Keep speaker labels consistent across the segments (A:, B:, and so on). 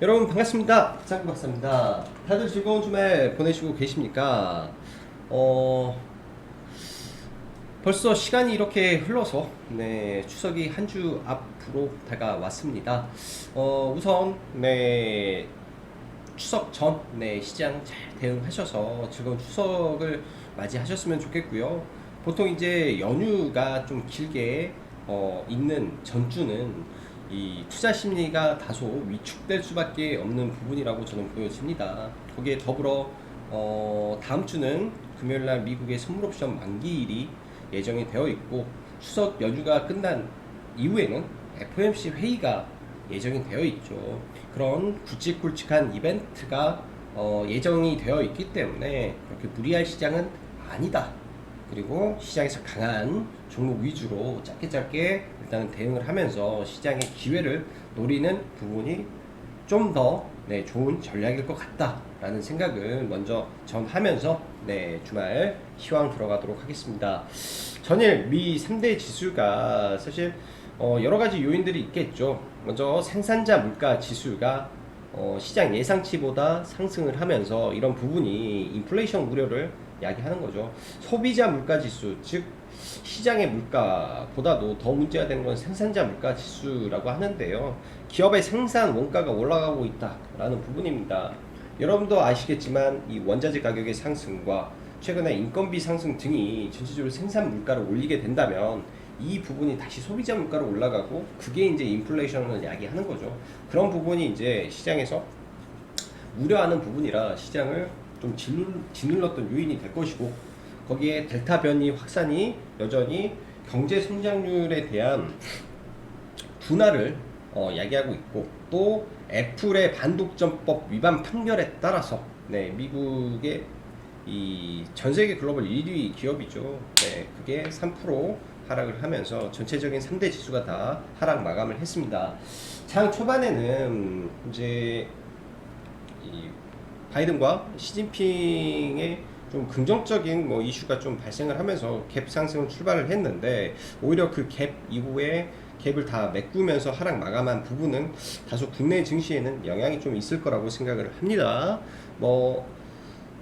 A: 여러분 반갑습니다. 짱구 박사입니다. 다들 즐거운 주말 보내시고 계십니까? 어 벌써 시간이 이렇게 흘러서 네 추석이 한 주 앞으로 다가왔습니다. 어 우선 네 추석 전 네, 시장 잘 대응하셔서 즐거운 추석을 맞이하셨으면 좋겠고요. 보통 이제 연휴가 좀 길게 어, 있는 전주는 이 투자 심리가 다소 위축될 수밖에 없는 부분이라고 저는 보여집니다. 거기에 더불어 어, 다음 주는 금요일 날 미국의 선물 옵션 만기일이 예정이 되어 있고 추석 연휴가 끝난 이후에는 FOMC 회의가 예정이 되어 있죠. 그런 굵직굵직한 이벤트가 어, 예정이 되어 있기 때문에 그렇게 무리할 시장은 아니다. 그리고 시장에서 강한 종목 위주로 짧게 짧게 일단은 대응을 하면서 시장의 기회를 노리는 부분이 좀더 네, 좋은 전략일 것 같다라는 생각을 먼저 전하면서 네, 주말 시황 들어가도록 하겠습니다. 전일 미 3대 지수가 사실 어, 여러 가지 요인들이 있겠죠. 먼저 생산자 물가 지수가 어, 시장 예상치보다 상승을 하면서 이런 부분이 인플레이션 우려를 야기하는 거죠. 소비자 물가 지수, 즉 시장의 물가보다도 더 문제가 되는 건 생산자 물가 지수라고 하는데요. 기업의 생산 원가가 올라가고 있다라는 부분입니다. 여러분도 아시겠지만 이 원자재 가격의 상승과 최근에 인건비 상승 등이 전체적으로 생산 물가를 올리게 된다면 이 부분이 다시 소비자 물가로 올라가고 그게 이제 인플레이션을 야기하는 거죠. 그런 부분이 이제 시장에서 우려하는 부분이라 시장을 좀 짓눌, 짓눌 렀던 요인이 될 것이고 거기에 델타 변이 확산이 여전히 경제 성장률에 대한 둔화를 어, 야기하고 있고 또 애플의 반독점법 위반 판결에 따라서 네, 미국의 이 전 세계 글로벌 1위 기업이죠. 네, 그게 3% 하락을 하면서 전체적인 3대 지수가 다 하락 마감을 했습니다. 장 초반에는 이제 이 바이든과 시진핑의 좀 긍정적인 뭐 이슈가 좀 발생을 하면서 갭 상승을 출발을 했는데 오히려 그 갭 이후에 갭을 다 메꾸면서 하락 마감한 부분은 다소 국내 증시에는 영향이 좀 있을 거라고 생각을 합니다. 뭐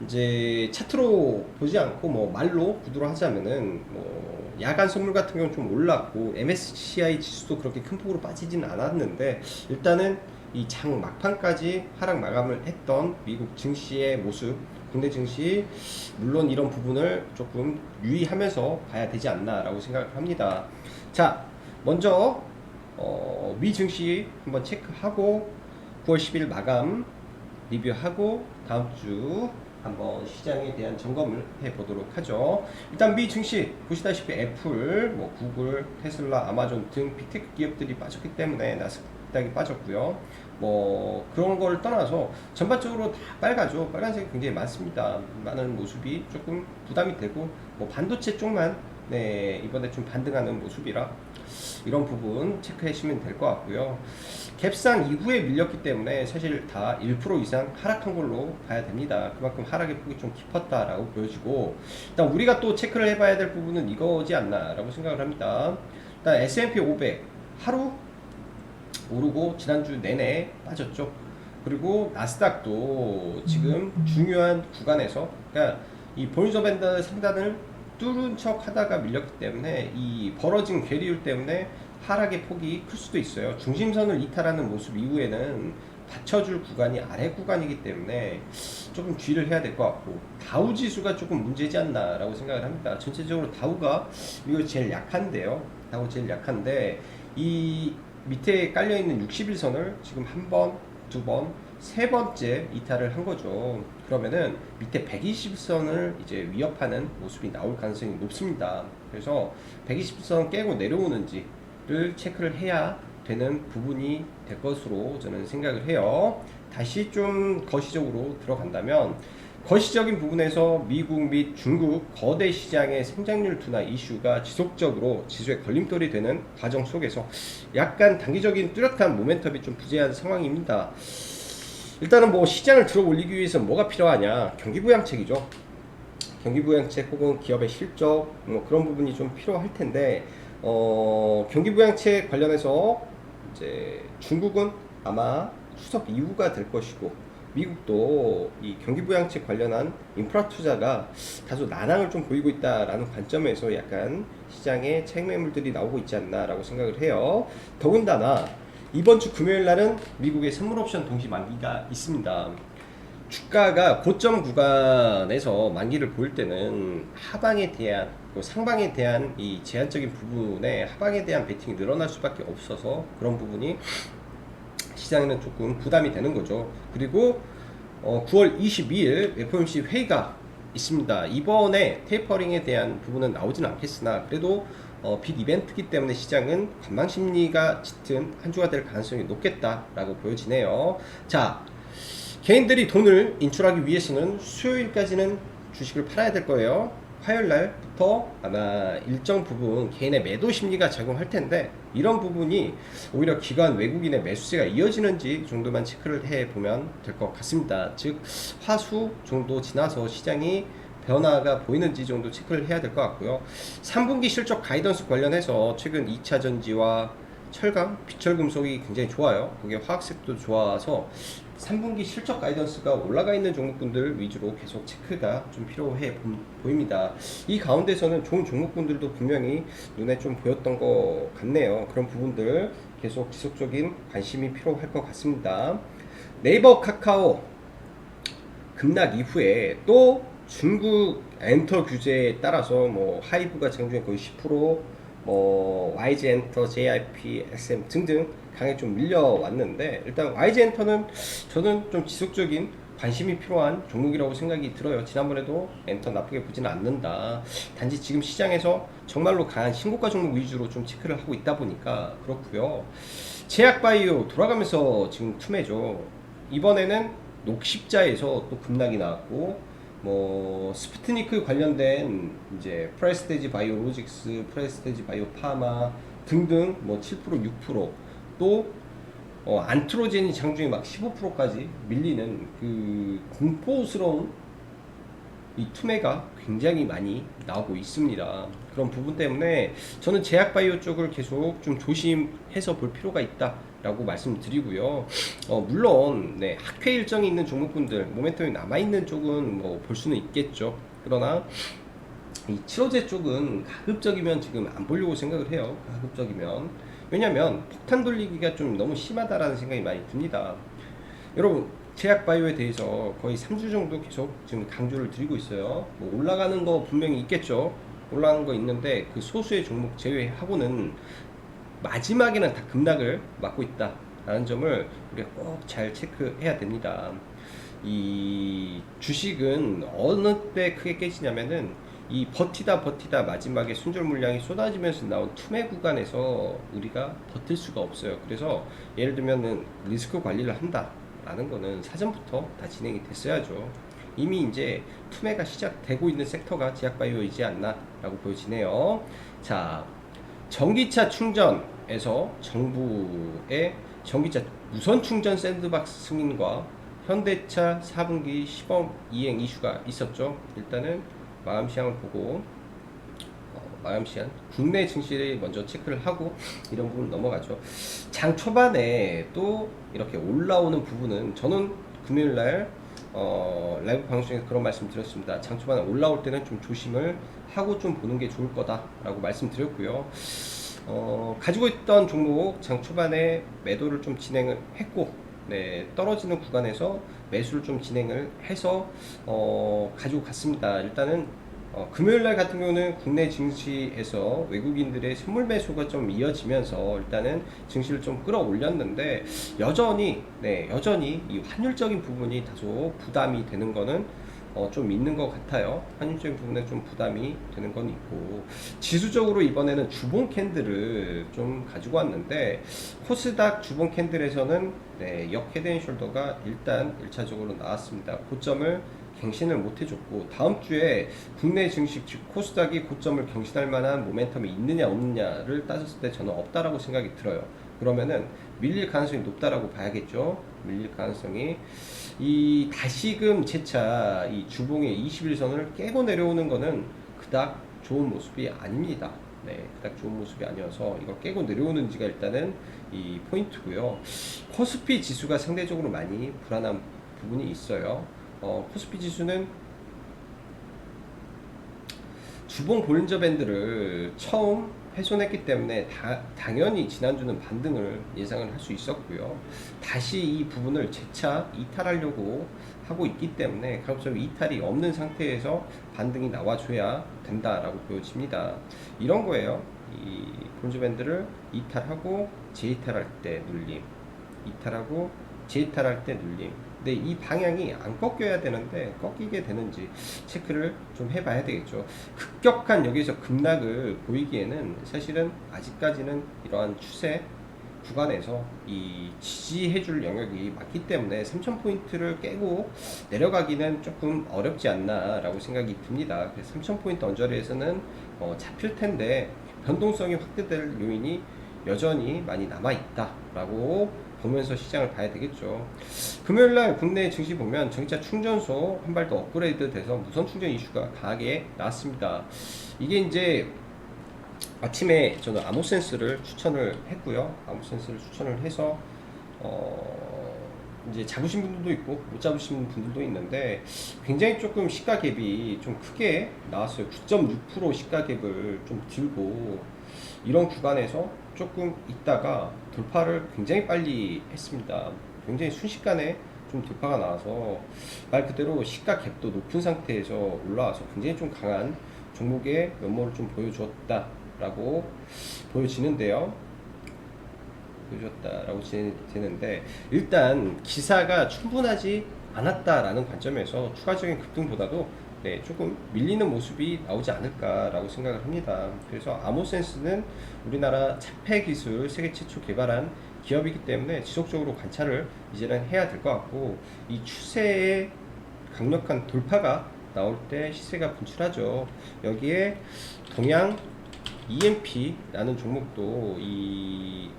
A: 이제 차트로 보지 않고 뭐 말로 구두로 하자면은 뭐 야간 선물 같은 경우는 좀 올랐고 MSCI 지수도 그렇게 큰 폭으로 빠지진 않았는데 일단은 이 장 막판까지 하락 마감을 했던 미국 증시의 모습 국내 증시 물론 이런 부분을 조금 유의하면서 봐야 되지 않나라고 생각을 합니다. 자 먼저 어, 미 증시 한번 체크하고 9월 10일 마감 리뷰하고 다음 주 한번 시장에 대한 점검을 해 보도록 하죠. 일단 미 증시 보시다시피 애플, 뭐 구글, 테슬라, 아마존 등 빅테크 기업들이 빠졌기 때문에 나스닥이 빠졌고요. 뭐 그런 걸 떠나서 전반적으로 다 빨가죠. 빨간색이 굉장히 많습니다. 많은 모습이 조금 부담이 되고 뭐 반도체 쪽만 네 이번에 좀 반등하는 모습이라 이런 부분 체크해 주시면 될 것 같고요. 갭상 이후에 밀렸기 때문에 사실 다 1% 이상 하락한 걸로 봐야 됩니다. 그만큼 하락의 폭이 좀 깊었다라고 보여지고 일단 우리가 또 체크를 해봐야 될 부분은 이거지 않나라고 생각을 합니다. 일단 S&P 500 하루 오르고 지난주 내내 빠졌죠. 그리고 나스닥도 지금 중요한 구간에서 그러니까 이 볼리저 밴드 상단을 뚫은 척 하다가 밀렸기 때문에 이 벌어진 괴리율 때문에 하락의 폭이 클 수도 있어요. 중심선을 이탈하는 모습 이후에는 받쳐줄 구간이 아래 구간이기 때문에 조금 주의를 해야 될 것 같고 다우 지수가 조금 문제지 않나라고 생각을 합니다. 전체적으로 다우가 이거 제일 약한데요. 다우 제일 약한데 이 밑에 깔려 있는 61선을 지금 한 번, 두 번, 세 번째 이탈을 한 거죠. 그러면은 밑에 120선을 이제 위협하는 모습이 나올 가능성이 높습니다. 그래서 120선 깨고 내려오는지를 체크를 해야 되는 부분이 될 것으로 저는 생각을 해요. 다시 좀 거시적으로 들어간다면 거시적인 부분에서 미국 및 중국 거대 시장의 성장률 둔화 이슈가 지속적으로 지수에 걸림돌이 되는 과정 속에서 약간 단기적인 뚜렷한 모멘텀이 좀 부재한 상황입니다. 일단은 뭐 시장을 들어 올리기 위해서 뭐가 필요하냐 경기 부양책이죠. 경기 부양책 혹은 기업의 실적 뭐 그런 부분이 좀 필요할 텐데 어, 경기 부양책 관련해서 이제 중국은 아마 추석 이후가 될 것이고 미국도 이 경기 부양책 관련한 인프라 투자가 다소 난항을 좀 보이고 있다라는 관점에서 약간 시장에 차익 매물들이 나오고 있지 않나라고 생각을 해요. 더군다나 이번 주 금요일 날은 미국의 선물 옵션 동시 만기가 있습니다. 주가가 고점 구간에서 만기를 보일 때는 하방에 대한 그 상방에 대한 이 제한적인 부분에 하방에 대한 베팅이 늘어날 수밖에 없어서 그런 부분이 시장에는 조금 부담이 되는 거죠. 그리고 어, 9월 22일 FOMC 회의가 있습니다. 이번에 테이퍼링에 대한 부분은 나오지는 않겠으나 그래도 어, 빅 이벤트이기 때문에 시장은 관망 심리가 짙은 한 주가 될 가능성이 높겠다라고 보여지네요. 자, 개인들이 돈을 인출하기 위해서는 수요일까지는 주식을 팔아야 될 거예요. 화요일 날부터 아마 일정 부분 개인의 매도 심리가 작용할 텐데 이런 부분이 오히려 기관 외국인의 매수세가 이어지는지 정도만 체크를 해 보면 될 것 같습니다. 즉 화수 정도 지나서 시장이 변화가 보이는지 정도 체크를 해야 될 것 같고요. 3분기 실적 가이던스 관련해서 최근 2차 전지와 철강, 비철금속이 굉장히 좋아요. 그게 화학색도 좋아서 3분기 실적 가이던스가 올라가 있는 종목군들 위주로 계속 체크가 좀 필요해 보- 보입니다. 이 가운데서는 좋은 종목군들도 분명히 눈에 좀 보였던 것 같네요. 그런 부분들 계속 지속적인 관심이 필요할 것 같습니다. 네이버 카카오 급락 이후에 또 중국 엔터 규제에 따라서 뭐 하이브가 장중에 거의 10%, 뭐 YG 엔터, JIP, SM 등등 강에 좀 밀려왔는데 일단 YG 엔터는 저는 좀 지속적인 관심이 필요한 종목이라고 생각이 들어요. 지난번에도 엔터 나쁘게 보지는 않는다. 단지 지금 시장에서 정말로 강한 신고가 종목 위주로 좀 체크를 하고 있다 보니까 그렇고요. 제약바이오 돌아가면서 지금 투매죠. 이번에는 녹십자에서 또 급락이 나왔고 뭐 스푸트니크 관련된 이제 프레스테지 바이오로직스, 프레스테지 바이오 파마 등등 뭐 7% 6% 또 어, 안트로젠이 장중에 막 15%까지 밀리는 그 공포스러운 이 투매가 굉장히 많이 나오고 있습니다. 그런 부분 때문에 저는 제약바이오 쪽을 계속 좀 조심해서 볼 필요가 있다 라고 말씀드리고요. 어, 물론 네, 학회 일정이 있는 종목군들 모멘텀이 남아 있는 쪽은 뭐 볼 수는 있겠죠. 그러나 이 치료제 쪽은 가급적이면 지금 안 보려고 생각을 해요. 가급적이면 왜냐하면 폭탄 돌리기가 좀 너무 심하다라는 생각이 많이 듭니다. 여러분 제약바이오에 대해서 거의 3주 정도 계속 지금 강조를 드리고 있어요. 뭐 올라가는 거 분명히 있겠죠. 올라가는 거 있는데 그 소수의 종목 제외하고는 마지막에는 다 급락을 맞고 있다라는 점을 우리가 꼭 잘 체크해야 됩니다. 이 주식은 어느 때 크게 깨지냐면은 이 버티다 버티다 마지막에 순절 물량이 쏟아지면서 나온 투매 구간에서 우리가 버틸 수가 없어요. 그래서 예를 들면은 리스크 관리를 한다라는 거는 사전부터 다 진행이 됐어야죠. 이미 이제 투매가 시작되고 있는 섹터가 제약바이오이지 않나라고 보여지네요. 자, 전기차 충전에서 정부의 전기차 무선 충전 샌드박스 승인과 현대차 4분기 시범 이행 이슈가 있었죠. 일단은 마음 시향을 보고 어, 마음 시향 국내 증시를 먼저 체크를 하고 이런 부분 넘어가죠. 장 초반에 또 이렇게 올라오는 부분은 저는 금요일 날 어, 라이브 방송에서 그런 말씀 드렸습니다. 장 초반에 올라올 때는 좀 조심을 하고 좀 보는 게 좋을 거다라고 말씀드렸고요. 어, 가지고 있던 종목 장 초반에 매도를 좀 진행을 했고 네, 떨어지는 구간에서 매수를 좀 진행을 해서 어, 가지고 갔습니다. 일단은 어, 금요일 날 같은 경우는 국내 증시에서 외국인들의 선물 매수가 좀 이어지면서 일단은 증시를 좀 끌어올렸는데 여전히 네, 여전히 이 환율적인 부분이 다소 부담이 되는 거는 어, 좀 있는 것 같아요. 환율적인 부분에 좀 부담이 되는 건 있고 지수적으로 이번에는 주봉 캔들을 좀 가지고 왔는데 코스닥 주봉 캔들에서는 네, 역 헤드앤숄더가 일단 1차적으로 나왔습니다. 고점을 갱신을 못 해줬고 다음 주에 국내 증시 즉 코스닥이 고점을 경신할 만한 모멘텀이 있느냐 없느냐를 따졌을 때 저는 없다라고 생각이 들어요. 그러면은 밀릴 가능성이 높다라고 봐야겠죠. 밀릴 가능성이 이 다시금 재차 이 주봉의 21선을 깨고 내려오는 거는 그닥 좋은 모습이 아닙니다. 네, 그닥 좋은 모습이 아니어서 이걸 깨고 내려오는지가 일단은 이 포인트고요. 코스피 지수가 상대적으로 많이 불안한 부분이 있어요. 어, 코스피 지수는 주봉 볼린저 밴드를 처음 훼손했기 때문에 다, 당연히 지난주는 반등을 예상을 할 수 있었고요. 다시 이 부분을 재차 이탈하려고 하고 있기 때문에 가급적 이탈이 없는 상태에서 반등이 나와줘야 된다라고 보여집니다. 이런 거예요. 이 볼린저 밴드를 이탈하고 재이탈할 때 눌림, 이탈하고 재이탈할 때 눌림. 근데 이 방향이 안 꺾여야 되는데 꺾이게 되는지 체크를 좀 해봐야 되겠죠. 급격한 여기서 급락을 보이기에는 사실은 아직까지는 이러한 추세 구간에서 이 지지해줄 영역이 맞기 때문에 3,000포인트를 깨고 내려가기는 조금 어렵지 않나라고 생각이 듭니다. 그래서 3,000포인트 언저리에서는 어, 잡힐 텐데 변동성이 확대될 요인이 여전히 많이 남아있다라고 보면서 시장을 봐야 되겠죠. 금요일 날 국내 증시 보면 전기차 충전소 한 발 더 업그레이드 돼서 무선 충전 이슈가 강하게 나왔습니다. 이게 이제 아침에 저는 아모센스를 추천을 했고요. 아모센스를 추천을 해서 어 이제 잡으신 분들도 있고 못 잡으신 분들도 있는데 굉장히 조금 시가 갭이 좀 크게 나왔어요. 9.6% 시가 갭을 좀 들고 이런 구간에서 조금 있다가 돌파를 굉장히 빨리 했습니다. 굉장히 순식간에 좀 돌파가 나와서 말 그대로 시가 갭도 높은 상태에서 올라와서 굉장히 좀 강한 종목의 면모를 좀 보여주었다라고 보여지는데요. 보여줬다라고 되는데 일단 기사가 충분하지 않았다라는 관점에서 추가적인 급등보다도 네, 조금 밀리는 모습이 나오지 않을까라고 생각을 합니다. 그래서 아모센스는 우리나라 차폐 기술 세계 최초 개발한 기업이기 때문에 지속적으로 관찰을 이제는 해야 될 것 같고 이 추세의 강력한 돌파가 나올 때 시세가 분출하죠. 여기에 동양 EMP라는 종목도 이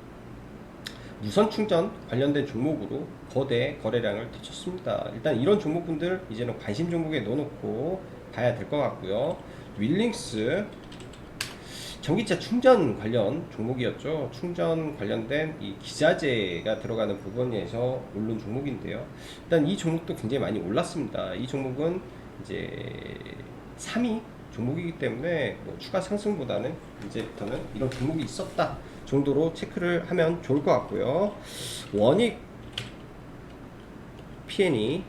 A: 무선 충전 관련된 종목으로 거대 거래량을 되쳤습니다. 일단 이런 종목분들 이제는 관심 종목에 넣어놓고 봐야 될 것 같고요. 윌링스 전기차 충전 관련 종목이었죠. 충전 관련된 이 기자재가 들어가는 부분에서 오른 종목인데요. 일단 이 종목도 굉장히 많이 올랐습니다. 이 종목은 이제 3위 종목이기 때문에 뭐 추가 상승보다는 이제부터는 이런 종목이 있었다 정도로 체크를 하면 좋을 것 같고요. 원익 P&E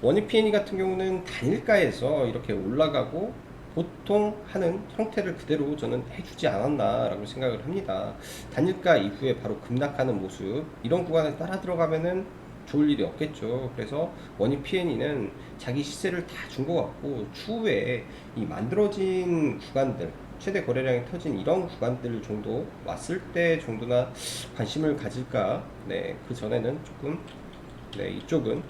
A: 원익 P&E 같은 경우는 단일가에서 이렇게 올라가고 보통 하는 형태를 그대로 저는 해주지 않았나라고 생각을 합니다. 단일가 이후에 바로 급락하는 모습 이런 구간에 따라 들어가면은 좋을 일이 없겠죠. 그래서 원익 P&E는 자기 시세를 다 준 것 같고 추후에 이 만들어진 구간들 최대 거래량이 터진 이런 구간들 정도 왔을 때 정도나 관심을 가질까? 네 그 전에는 조금 네 이쪽은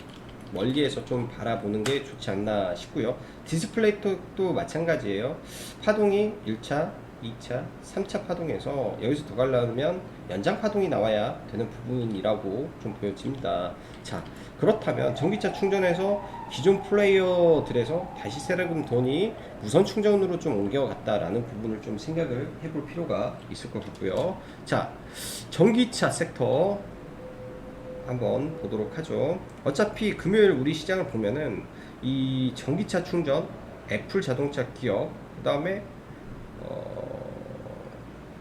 A: 멀리에서 좀 바라보는 게 좋지 않나 싶고요. 디스플레이도 마찬가지예요. 파동이 1차 2차 3차 파동에서 여기서 더 가려면 연장 파동이 나와야 되는 부분이라고 좀 보여집니다 자 그렇다면 전기차 충전에서 기존 플레이어들에서 다시 세력금 돈이 무선 충전으로 좀 옮겨갔다라는 부분을 좀 생각을 해볼 필요가 있을 것 같고요. 자, 전기차 섹터 한번 보도록 하죠. 어차피 금요일 우리 시장을 보면은 이 전기차 충전, 애플 자동차 기업, 그 다음에 어,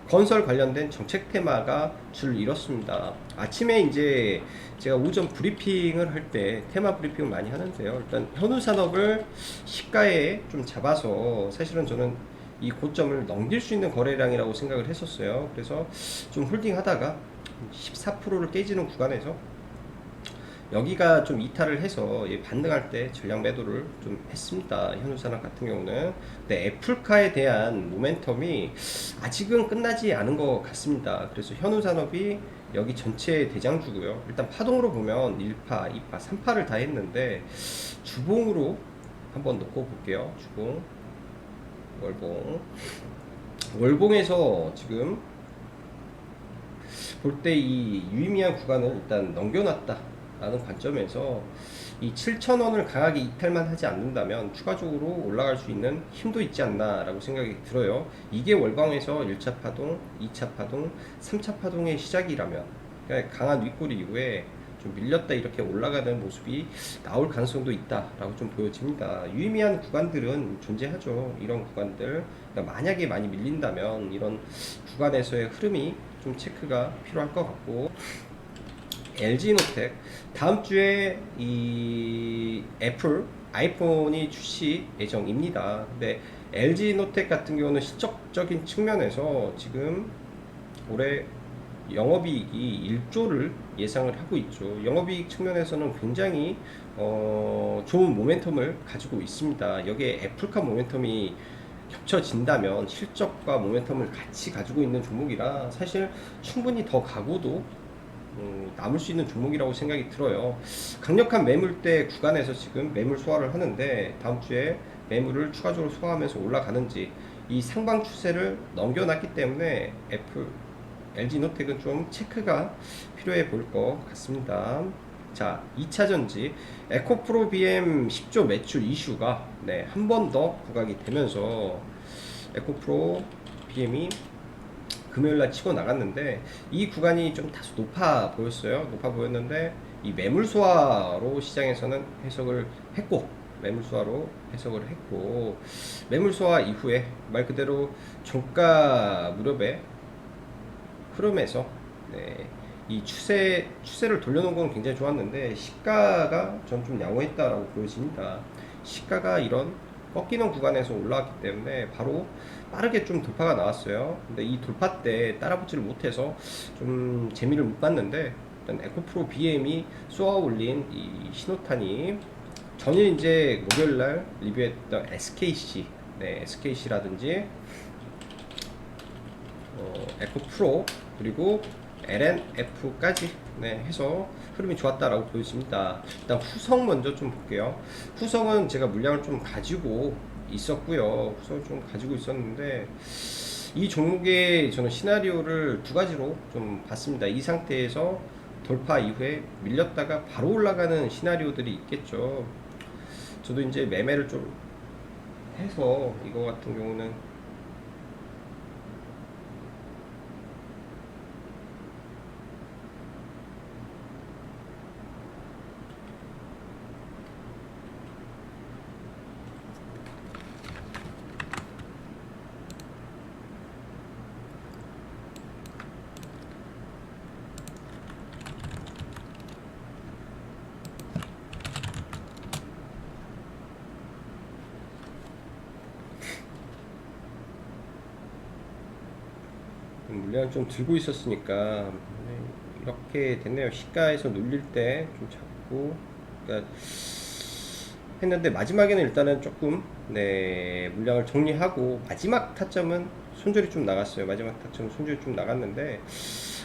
A: 건설 관련된 정책 테마가 줄을 이뤘습니다. 아침에 이제 제가 오전 브리핑을 할 때 테마 브리핑을 많이 하는데요. 일단 현우 산업을 시가에 좀 잡아서 사실은 저는 이 고점을 넘길 수 있는 거래량이라고 생각을 했었어요. 그래서 좀 홀딩 하다가 14%를 깨지는 구간에서 여기가 좀 이탈을 해서 반등할 때 전량 매도를 좀 했습니다. 현우산업 같은 경우는. 근데 애플카에 대한 모멘텀이 아직은 끝나지 않은 것 같습니다. 그래서 현우산업이 여기 전체 대장주고요. 일단 파동으로 보면 1파, 2파, 3파를 다 했는데 주봉으로 한번 놓고 볼게요. 주봉, 월봉. 월봉에서 지금 볼 때 이 유의미한 구간을 일단 넘겨놨다. 라는 관점에서 이 7,000원을 강하게 이탈만 하지 않는다면 추가적으로 올라갈 수 있는 힘도 있지 않나 라고 생각이 들어요. 이게 월광에서 1차 파동, 2차 파동, 3차 파동의 시작이라면 그러니까 강한 윗꼬리 이후에 좀 밀렸다 이렇게 올라가는 모습이 나올 가능성도 있다라고 좀 보여집니다. 유의미한 구간들은 존재하죠. 이런 구간들 그러니까 만약에 많이 밀린다면 이런 구간에서의 흐름이 좀 체크가 필요할 것 같고 LG노텍 다음 주에 이 애플 아이폰이 출시 예정입니다. 근데 LG노텍 같은 경우는 실적적인 측면에서 지금 올해 영업이익이 1조를 예상을 하고 있죠. 영업이익 측면에서는 굉장히 어, 좋은 모멘텀을 가지고 있습니다. 여기에 애플카 모멘텀이 겹쳐진다면 실적과 모멘텀을 같이 가지고 있는 종목이라 사실 충분히 더 가고도 음, 남을 수 있는 종목이라고 생각이 들어요. 강력한 매물대 구간에서 지금 매물 소화를 하는데 다음 주에 매물을 추가적으로 소화하면서 올라가는지 이 상방 추세를 넘겨놨기 때문에 애플 LG 노텍은 좀 체크가 필요해 보일 것 같습니다. 자, 2차 전지 에코프로 BM 10조 매출 이슈가 네, 한 번 더 부각이 되면서 에코프로 BM이 금요일 날 치고 나갔는데 이 구간이 좀 다소 높아 보였어요. 높아 보였는데 이 매물 소화로 시장에서는 해석을 했고 매물 소화로 해석을 했고 매물 소화 이후에 말 그대로 종가 무렵에 흐름에서 네, 이 추세 추세를 돌려놓은 건 굉장히 좋았는데 시가가 전 좀 양호했다라고 보여집니다. 시가가 이런 꺾이는 구간에서 올라왔기 때문에 바로 빠르게 좀 돌파가 나왔어요. 근데 이 돌파 때 따라붙지를 못해서 좀 재미를 못 봤는데 일단 에코프로 BM이 쏘아 올린 이 신호탄이 전일 이제 목요일 날 리뷰했던 SKC, 네 SKC라든지 어, 에코 프로 그리고 LNF까지 네, 해서 흐름이 좋았다라고 보여집니다. 일단 후성 먼저 좀 볼게요. 후성은 제가 물량을 좀 가지고 있었고요. 후성을 좀 가지고 있었는데 이 종목의 저는 시나리오를 두 가지로 좀 봤습니다. 이 상태에서 돌파 이후에 밀렸다가 바로 올라가는 시나리오들이 있겠죠. 저도 이제 매매를 좀 해서 이거 같은 경우는 물량을 좀 들고 있었으니까 네, 이렇게 됐네요. 시가에서 눌릴 때 좀 잡고 그러니까 했는데 마지막에는 일단은 조금 네 물량을 정리하고 마지막 타점은 손절이 좀 나갔어요. 마지막 타점은 손절이 좀 나갔는데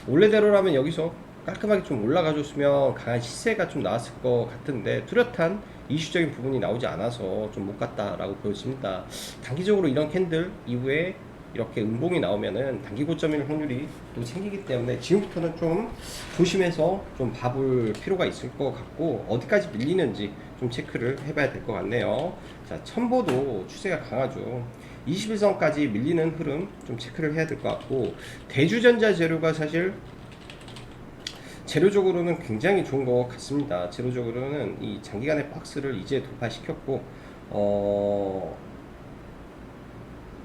A: 원래대로라면 여기서 깔끔하게 좀 올라가줬으면 강한 시세가 좀 나왔을 것 같은데 뚜렷한 이슈적인 부분이 나오지 않아서 좀 못 갔다라고 보여집니다. 단기적으로 이런 캔들 이후에 이렇게 음봉이 나오면은 단기 고점일 확률이 또 생기기 때문에 지금부터는 좀 조심해서 좀 봐볼 필요가 있을 것 같고 어디까지 밀리는지 좀 체크를 해봐야 될 것 같네요. 자, 첨보도 추세가 강하죠. 21선까지 밀리는 흐름 좀 체크를 해야 될 것 같고 대주전자 재료가 사실 재료적으로는 굉장히 좋은 것 같습니다. 재료적으로는 이 장기간의 박스를 이제 돌파시켰고 어,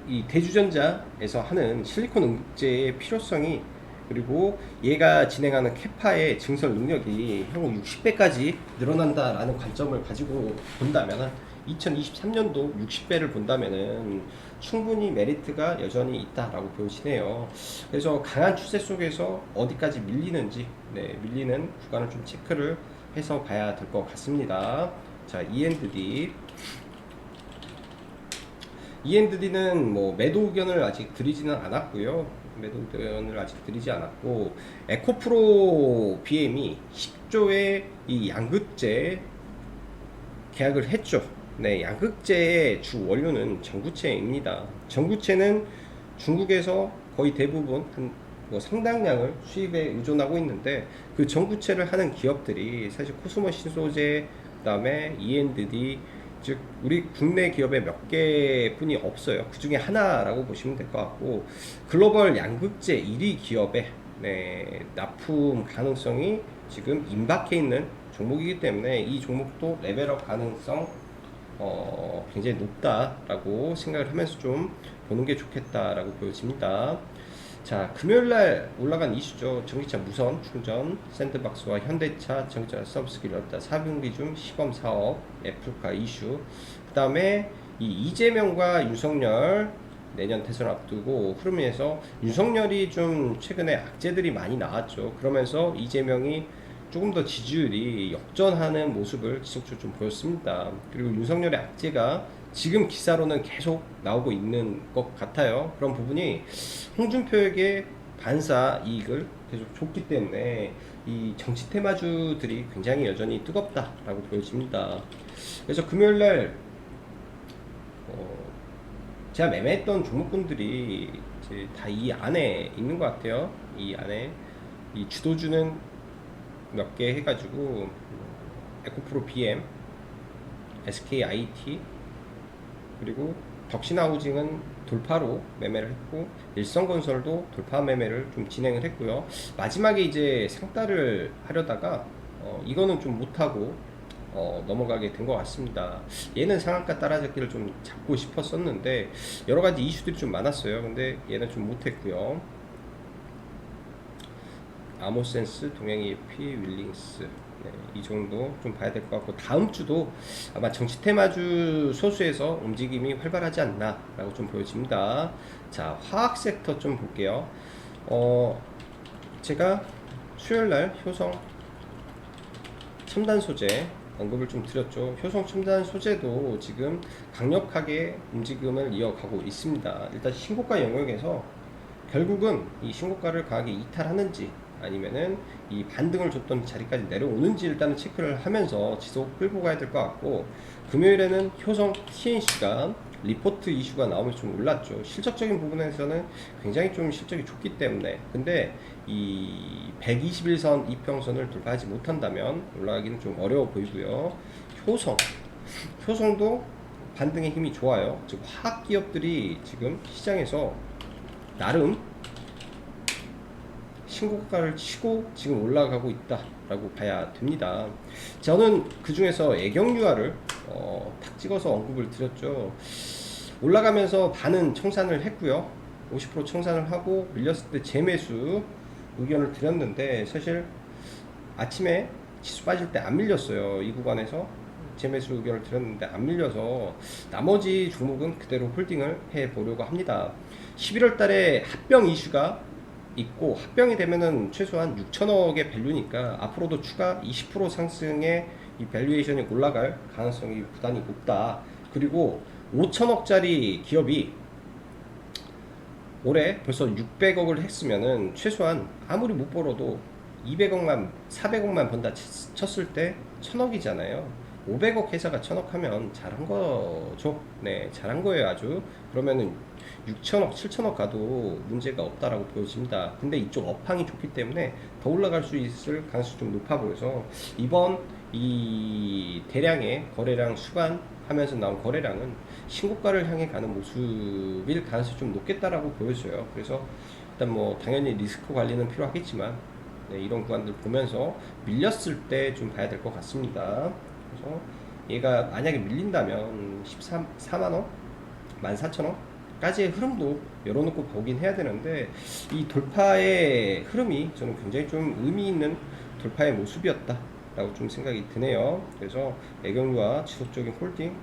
A: 이 대주전자에서 하는 실리콘 응제의 필요성이 그리고 얘가 진행하는 캐파의 증설 능력이 향후 60배까지 늘어난다라는 관점을 가지고 본다면은 2023년도 60배를 본다면은 충분히 메리트가 여전히 있다라고 보여지네요. 그래서 강한 추세 속에서 어디까지 밀리는지, 네, 밀리는 구간을 좀 체크를 해서 봐야 될 것 같습니다. 자, E&D. E&D는 뭐 매도 의견을 아직 드리지는 않았고요. 매도 의견을 아직 드리지 않았고 에코프로 BM이 10조의 이 양극재 계약을 했죠. 네, 양극재의 주 원료는 전구체입니다. 전구체는 중국에서 거의 대부분 한 뭐 상당량을 수입에 의존하고 있는데 그 전구체를 하는 기업들이 사실 코스모 신소재, 그다음에 E&D 즉 우리 국내 기업에 몇 개뿐이 없어요. 그 중에 하나라고 보시면 될 것 같고 글로벌 양극재 1위 기업에 네, 납품 가능성이 지금 임박해 있는 종목이기 때문에 이 종목도 레벨업 가능성 어, 굉장히 높다라고 생각을 하면서 좀 보는 게 좋겠다라고 보여집니다. 자, 금요일 날 올라간 이슈죠. 전기차 무선 충전, 샌드박스와 현대차 전기차 서비스를 열었다. 4분기 중 시범 사업, 애플카 이슈. 그 다음에 이 이재명과 윤석열 내년 대선 앞두고 흐름에서 윤석열이 좀 최근에 악재들이 많이 나왔죠. 그러면서 이재명이 조금 더 지지율이 역전하는 모습을 지속적으로 좀 보였습니다. 그리고 윤석열의 악재가 지금 기사로는 계속 나오고 있는 것 같아요. 그런 부분이 홍준표에게 반사 이익을 계속 줬기 때문에 이 정치 테마주들이 굉장히 여전히 뜨겁다라고 보여집니다. 그래서 금요일 날 어, 제가 매매했던 종목군들이 다이 안에 있는 것 같아요. 이 안에 이 주도주는 몇 개 해가지고 에코프로 BM, SKIT 그리고 덕신하우징은 돌파로 매매를 했고 일성건설도 돌파 매매를 좀 진행을 했고요. 마지막에 이제 상따를 하려다가 어, 이거는 좀 못하고 어, 넘어가게 된 것 같습니다. 얘는 상한가 따라잡기를 좀 잡고 싶었었는데 여러 가지 이슈들이 좀 많았어요. 근데 얘는 좀 못했고요. 아모센스, 동행EP, 윌링스 네, 이 정도 좀 봐야 될 것 같고 다음 주도 아마 정치 테마주 소수에서 움직임이 활발하지 않나라고 좀 보여집니다. 자 화학 섹터 좀 볼게요. 어 제가 수요일 날 효성 첨단 소재 언급을 좀 드렸죠. 효성 첨단 소재도 지금 강력하게 움직임을 이어가고 있습니다. 일단 신고가 영역에서 결국은 이 신고가를 강하게 이탈하는지 아니면은 이 반등을 줬던 자리까지 내려오는지 일단은 체크를 하면서 지속 끌고 가야 될 것 같고 금요일에는 효성 TNC가 리포트 이슈가 나오면서 좀 올랐죠. 실적적인 부분에서는 굉장히 좀 실적이 좋기 때문에 근데 이 121선 이평선을 돌파하지 못한다면 올라가기는 좀 어려워 보이고요. 효성 효성도 반등의 힘이 좋아요. 즉 화학 기업들이 지금 시장에서 나름 신고가를 치고 지금 올라가고 있다라고 봐야 됩니다. 저는 그 중에서 애경유화를 어, 탁 찍어서 언급을 드렸죠. 올라가면서 반은 청산을 했고요. 50% 청산을 하고 밀렸을 때 재매수 의견을 드렸는데 사실 아침에 지수 빠질 때 안 밀렸어요. 이 구간에서 재매수 의견을 드렸는데 안 밀려서 나머지 종목은 그대로 홀딩을 해 보려고 합니다. 11월 달에 합병 이슈가 있고 합병이 되면은 최소한 6천억의 밸류니까 앞으로도 추가 20% 상승의 이 밸류에이션이 올라갈 가능성이 부단히 높다. 그리고 5천억짜리 기업이 올해 벌써 600억을 했으면은 최소한 아무리 못 벌어도 200억만 400억만 번다 쳤을 때 1000억이잖아요. 500억 회사가 1000억 하면 잘한 거죠. 네, 잘한 거예요, 아주. 그러면은 6천억, 7천억 가도 문제가 없다라고 보여집니다. 근데 이쪽 업황이 좋기 때문에 더 올라갈 수 있을 가능성이 좀 높아 보여서 이번 이 대량의 거래량 수반하면서 나온 거래량은 신고가를 향해 가는 모습일 가능성이 좀 높겠다라고 보여져요. 그래서 일단 뭐 당연히 리스크 관리는 필요하겠지만 네, 이런 구간들 보면서 밀렸을 때 좀 봐야 될 것 같습니다. 그래서 얘가 만약에 밀린다면 14, 4만원? 14,000원? 까지의 흐름도 열어놓고 보긴 해야 되는데 이 돌파의 흐름이 저는 굉장히 좀 의미 있는 돌파의 모습이었다 라고 좀 생각이 드네요 그래서 애경유와 지속적인 홀딩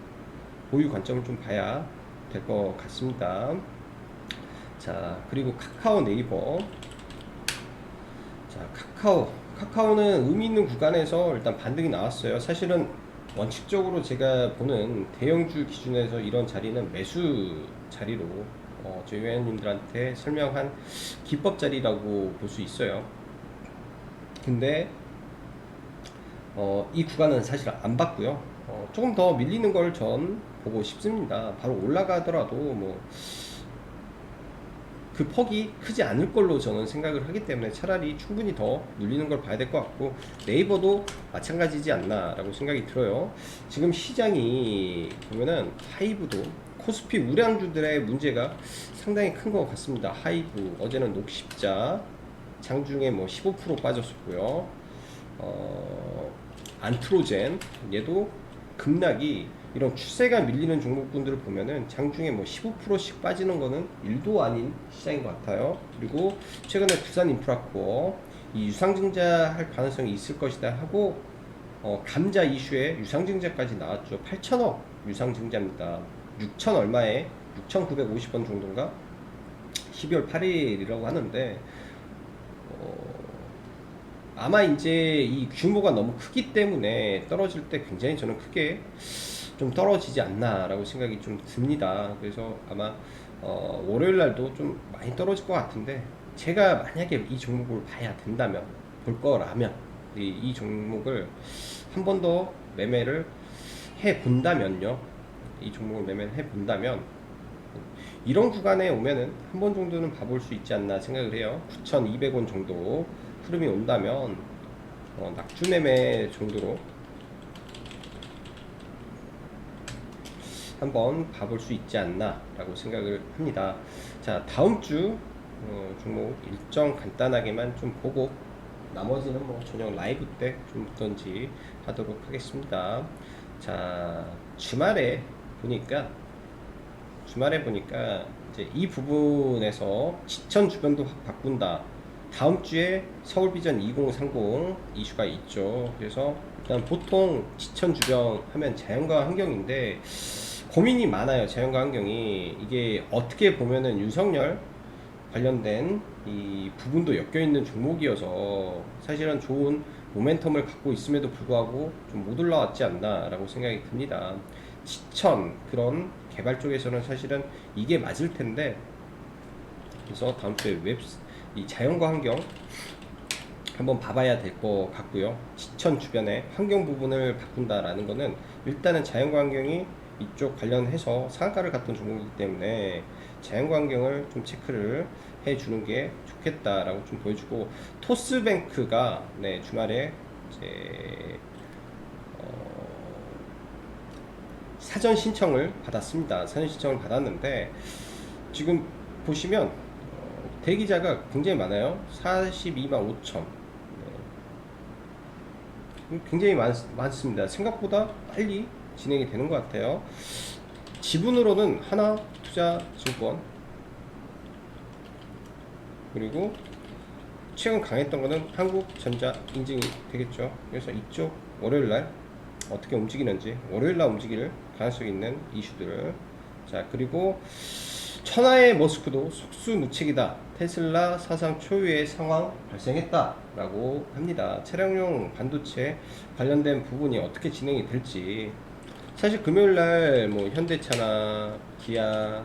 A: 보유 관점을 좀 봐야 될 것 같습니다 자 그리고 카카오 네이버 자 카카오 카카오는 의미 있는 구간에서 일단 반등이 나왔어요 사실은 원칙적으로 제가 보는 대형주 기준에서 이런 자리는 매수 자리로 어, 저희 회원님들한테 설명한 기법 자리라고 볼 수 있어요. 근데 어, 이 구간은 사실 안 봤고요. 어, 조금 더 밀리는 걸 전 보고 싶습니다. 바로 올라가더라도 뭐 그 폭이 크지 않을 걸로 저는 생각을 하기 때문에 차라리 충분히 더 눌리는 걸 봐야 될 것 같고 네이버도 마찬가지지 않나 라고 생각이 들어요. 지금 시장이 보면은 하이브도 코스피 우량주들의 문제가 상당히 큰 것 같습니다. 하이브 어제는 녹십자 장중에 뭐 15% 빠졌었고요. 어, 안트로젠 얘도 급락이 이런 추세가 밀리는 종목군들을 보면은 장중에 뭐 15%씩 빠지는 거는 일도 아닌 시장인 것 같아요. 그리고 최근에 부산 인프라코어 이 유상증자 할 가능성이 있을 것이다 하고 어, 감자 이슈에 유상증자까지 나왔죠. 8천억 유상증자입니다. 6천 얼마에 6,950원 정도인가 12월 8일이라고 하는데 어, 아마 이제 이 규모가 너무 크기 때문에 떨어질 때 굉장히 저는 크게 좀 떨어지지 않나라고 생각이 좀 듭니다. 그래서 아마 어, 월요일 날도 좀 많이 떨어질 것 같은데 제가 만약에 이 종목을 봐야 된다면 볼 거라면 이, 이 종목을 한 번 더 매매를 해 본다면요. 이 종목을 매매를 해 본다면 이런 구간에 오면은 한 번 정도는 봐볼 수 있지 않나 생각을 해요. 9,200원 정도 흐름이 온다면 어, 낙주 매매 정도로 한번 봐볼 수 있지 않나라고 생각을 합니다. 자 다음 주 어, 종목 일정 간단하게만 좀 보고 나머지는 뭐 저녁 라이브 때좀 보던지 하도록 하겠습니다. 자 주말에 보니까 주말에 보니까 이제 이 부분에서 지천 주변도 확 바꾼다. 다음 주에 서울 비전 2030 이슈가 있죠. 그래서 일단 보통 지천 주변 하면 자연과 환경인데 고민이 많아요. 자연과 환경이 이게 어떻게 보면은 윤석열 관련된 이 부분도 엮여 있는 종목이어서 사실은 좋은 모멘텀을 갖고 있음에도 불구하고 좀 못 올라왔지 않나라고 생각이 듭니다. 지천 그런 개발 쪽에서는 사실은 이게 맞을 텐데 그래서 다음 주에 웹스 이 자연과 환경 한번 봐봐야 될 것 같고요. 지천 주변에 환경 부분을 바꾼다라는 거는 일단은 자연과 환경이 이쪽 관련해서 상한가를 갔던 종목이기 때문에 자연과 환경을 좀 체크를 해주는 게 좋겠다라고 좀 보여주고 토스뱅크가 네 주말에 이제 어, 사전 신청을 받았습니다. 사전 신청을 받았는데 지금 보시면 어, 대기자가 굉장히 많아요. 42만 5천. 네. 굉장히 많, 많습니다. 생각보다 빨리 진행이 되는 것 같아요. 지분으로는 하나 투자증권 그리고 최근 강했던 거는 한국전자 인증이 되겠죠. 그래서 이쪽 월요일 날 어떻게 움직이는지 월요일 날 움직일 가능성이 있는 이슈들 자 그리고 천하의 머스크도 속수무책이다 테슬라 사상 초유의 상황 발생했다 라고 합니다 차량용 반도체 관련된 부분이 어떻게 진행이 될지 사실 금요일 날 뭐 현대차나 기아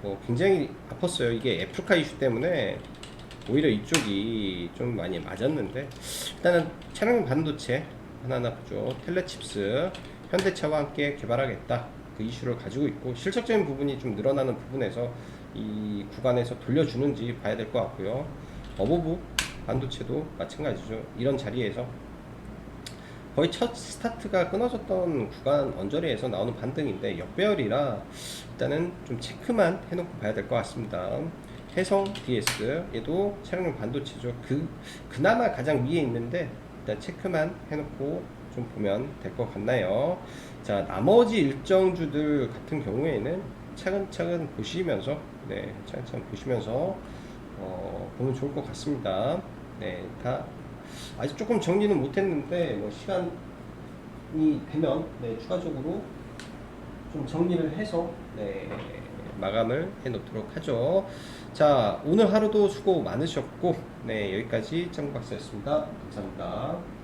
A: 뭐 굉장히 아팠어요. 이게 애플카 이슈 때문에 오히려 이쪽이 좀 많이 맞았는데 일단은 차량 반도체 하나하나 보죠. 텔레칩스 현대차와 함께 개발하겠다. 그 이슈를 가지고 있고 실적적인 부분이 좀 늘어나는 부분에서 이 구간에서 돌려주는지 봐야 될 것 같고요. 어버브 반도체도 마찬가지죠. 이런 자리에서 거의 첫 스타트가 끊어졌던 구간 언저리에서 나오는 반등인데 역배열이라 일단은 좀 체크만 해놓고 봐야 될 것 같습니다. 해성 DS 얘도 차량용 반도체죠. 그 그나마 가장 위에 있는데 일단 체크만 해놓고 좀 보면 될 것 같나요? 자 나머지 일정주들 같은 경우에는 차근차근 보시면서 네 차근차근 보시면서 어, 보면 좋을 것 같습니다. 네 다 아직 조금 정리는 못했는데 뭐 시간이 되면 네, 추가적으로 좀 정리를 해서 네, 마감을 해 놓도록 하죠. 자 오늘 하루도 수고 많으셨고 네 여기까지 짱박사였습니다. 감사합니다.